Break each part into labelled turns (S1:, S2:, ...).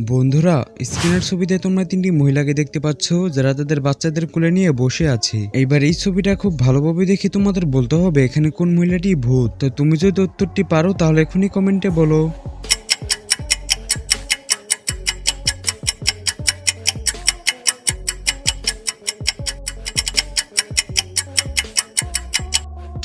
S1: বন্ধুরা, স্ক্রিনের ছবিতে তোমরা তিনটি মহিলাকে দেখতে পাচ্ছ, যারা তাদের বাচ্চাদের কোলে নিয়ে বসে আছে। এইবার এই ছবিটা খুব ভালোভাবে দেখে তোমাদের বলতে হবে এখানে কোন মহিলাটি ভূত। তো তুমি যদি উত্তরটি পারো, তাহলে এখনই কমেন্টে বলো।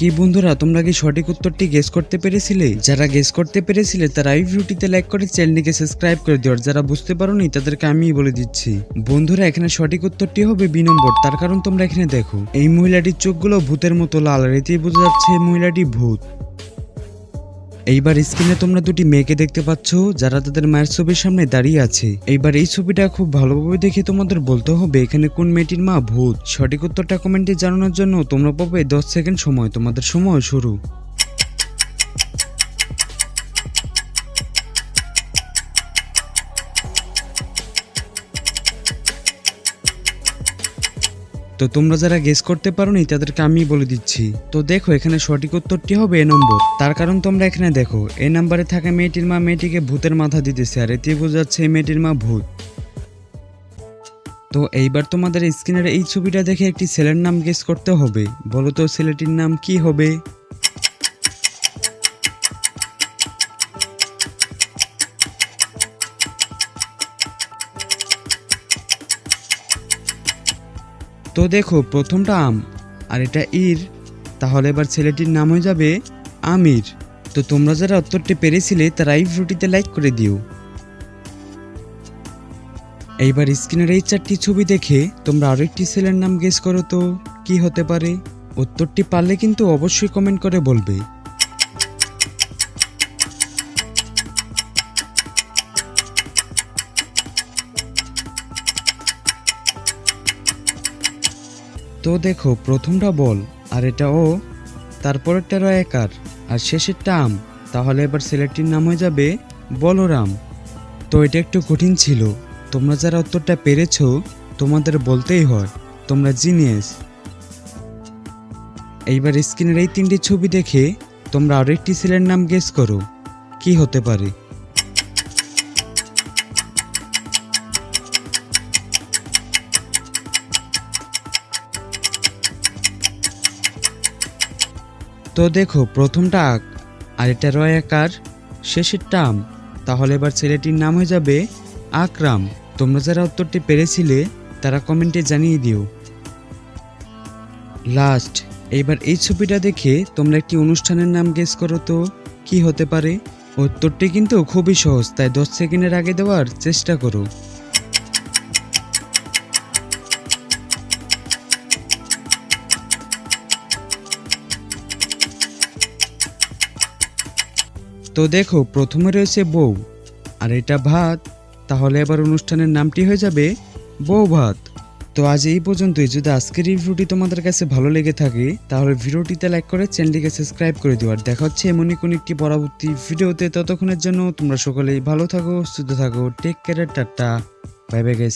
S1: কি বন্ধুরা, তোমরা কি সঠিক উত্তরটি গেস করতে পেরেছিলে? যারা গেস করতে পেরেছিলে, তারা এই ভিডিওটিতে লাইক করে চ্যানেলটিকে সাবস্ক্রাইব করে দিও। যারা বুঝতে পারোনি, তাদেরকে আমি বলে দিচ্ছি। বন্ধুরা, এখানে সঠিক উত্তরটি হবে বি নম্বর। তার কারণ তোমরা এখানে দেখো, এই মহিলাটির চোখগুলো ভূতের মতো লাল, আর বোঝা যাচ্ছে মহিলাটি ভূত। এইবার স্ক্রিনে তোমরা দুটি মেয়েকে দেখতে পাচ্ছ, যারা তাদের মায়ের ছবির সামনে দাঁড়িয়ে আছে। এইবার এই ছবিটা খুব ভালোভাবে দেখে তোমাদের বলতে হবে এখানে কোন মেয়েটির মা ভূত। সঠিক উত্তরটা কমেন্টে জানানোর জন্য তোমরা পাবে দশ সেকেন্ড সময়। তোমাদের সময় শুরু। তো তোমরা যারা গেস করতে পারোনি, তাদেরকে আমি বলে দিচ্ছি। তো দেখো, এখানে সঠিক উত্তরটি হবে এ নম্বর। তার কারণ তোমরা এখানে দেখো, এ নাম্বারে থাকা মেয়েটির মা মেয়েটিকে ভূতের মাথা দিতেছে, আর এতে বোঝাচ্ছে মেয়েটির মা ভূত। তো এইবার তোমাদের স্ক্রিনের এই ছবিটা দেখে একটি ছেলের নাম গেস করতে হবে। বলো তো ছেলেটির নাম কি হবে? তো দেখো, প্রথমটা আম আর এটা ইর। তাহলে এবার ছেলেটির নাম হয়ে যাবে আমির। তো তোমরা যারা উত্তরটি পেরেছিলে, তারা এই ভিডিওটিতে লাইক করে দিও। এইবার স্ক্রিনের এই চারটি ছবি দেখে তোমরা আরও একটি ছেলের নাম গেস করো তো, কি হতে পারে? উত্তরটি পারলে কিন্তু অবশ্যই কমেন্ট করে বলবে। তো দেখো, প্রথমটা বল, আর এটা ও তারপরেরটা রয় একার আর শেষেরটা আম। তাহলে এবার ছেলেটির নাম হয়ে যাবে বলরাম। তো এটা একটু কঠিন ছিল। তোমরা যারা উত্তরটা পেরেছ, তোমাদের বলতেই হয়। তোমরা জিনিয়াস। এইবার স্ক্রিনের এই তিনটি ছবি দেখে তোমরা আরও একটি ছেলের নাম গেস করো। কি হতে পারে? তো দেখো, প্রথমটা আক, আর এটা রয় আকার, শেষের টাম। তাহলে এবার ছেলেটির নাম হয়ে যাবে আকরাম। তোমরা যারা উত্তরটি পেরেছিলে, তারা কমেন্টে জানিয়ে দিও। লাস্ট এইবার এই ছবিটা দেখে তোমরা একটি অনুষ্ঠানের নাম গেস করো তো, কি হতে পারে? উত্তরটি কিন্তু খুবই সহজ, তাই দশ সেকেন্ডের আগে দেওয়ার চেষ্টা করো। তো দেখো, প্রথমে রয়েছে বউ। আর এটা ভাত। তাহলে এবার অনুষ্ঠানের নামটি হয়ে যাবে বউ ভাত। তো আজ এই পর্যন্তই। যদি আজকের এই ভিডিওটি তোমাদের কাছে ভালো লেগে থাকে, তাহলে ভিডিওটিতে লাইক করে চ্যানেলটিকে সাবস্ক্রাইব করে দিও। আর দেখা হচ্ছে এমনই কোন একটি পরবর্তী ভিডিওতে। ততক্ষণের জন্য তোমরা সকলেই ভালো থাকো, সুস্থ থাকো। Take care tata. Bye bye